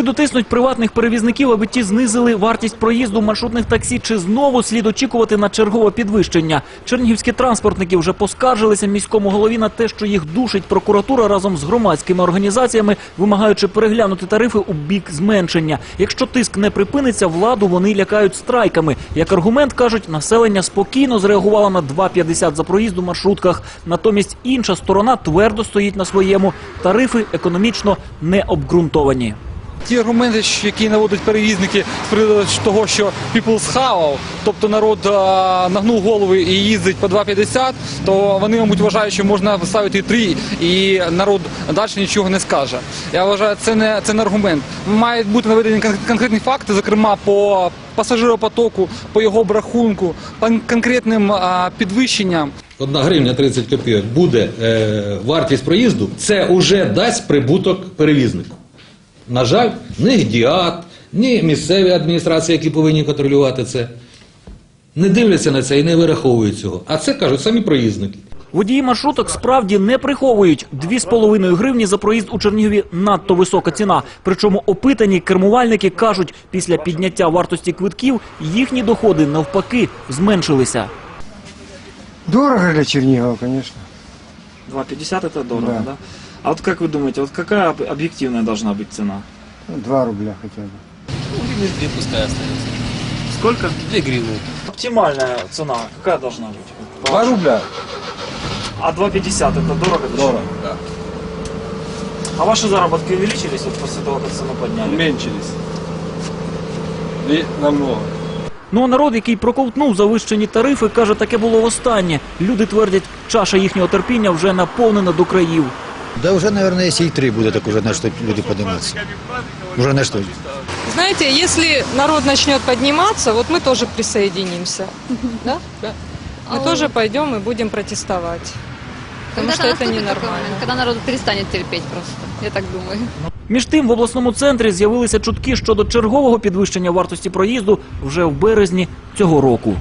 Чи дотиснуть приватних перевізників, аби ті знизили вартість проїзду маршрутних таксі, чи знову слід очікувати на чергове підвищення? Чернігівські транспортники вже поскаржилися міському голові на те, що їх душить прокуратура разом з громадськими організаціями, вимагаючи переглянути тарифи у бік зменшення. Якщо тиск не припиниться, владу вони лякають страйками. Як аргумент кажуть, населення спокійно зреагувало на 2,50 за проїзд у маршрутках. Натомість інша сторона твердо стоїть на своєму. Тарифи економічно не обґрунтовані. Ті аргументи, які наводять перевізники з приводу того, що people схавав, тобто народ нагнув голови і їздить по 2,50, то вони, мабуть, вважають, що можна вставити 3 і народ далі нічого не скаже. Я вважаю, це не, це не аргумент. Мають бути наведені конкретні факти, зокрема по пасажиропотоку, по його обрахунку, по конкретним підвищенням. Одна гривня 30 копійок буде е, вартість проїзду, це вже дасть прибуток перевізнику. На жаль, ні ГДІАТ, ні місцеві адміністрації, які повинні контролювати це, не дивляться на це і не вираховують цього. А це кажуть самі проїзники. Водії маршруток справді не приховують. 2,5 гривні за проїзд у Чернігові надто висока ціна. Причому опитані кермувальники кажуть, після підняття вартості квитків їхні доходи навпаки зменшилися. Дорого для Чернигова, конечно. 2,50 это дорого, да. Да. А вот как вы думаете, вот какая об- объективная должна быть цена? Ну, Два рубля хотя бы. Гривны две пускай остается. Сколько? Две гривны. Оптимальная цена какая должна быть? Два рубля. А 2,50 это дорого? Дорого, да. А ваши заработки увеличились вот после того, как цену подняли? Меншились. І намного. Ну а народ, який проковтнув завищені тарифи, каже, таке було востаннє. Люди твердять, чаша їхнього терпіння вже наповнена до країв. Да уже, наверное, если и три будет, так уже на что люди подниматься. Уже на что? Знаете, если народ начнет подниматься, вот мы тоже присоединимся. Да? Да. Мы тоже пойдем и будем протестовать. Потому что это наступит такой ненормально. момент, Когда народ перестанет терпеть просто, я так думаю. Між тим, в обласному центрі з'явилися чутки щодо чергового підвищення вартості проїзду вже в березні цього року.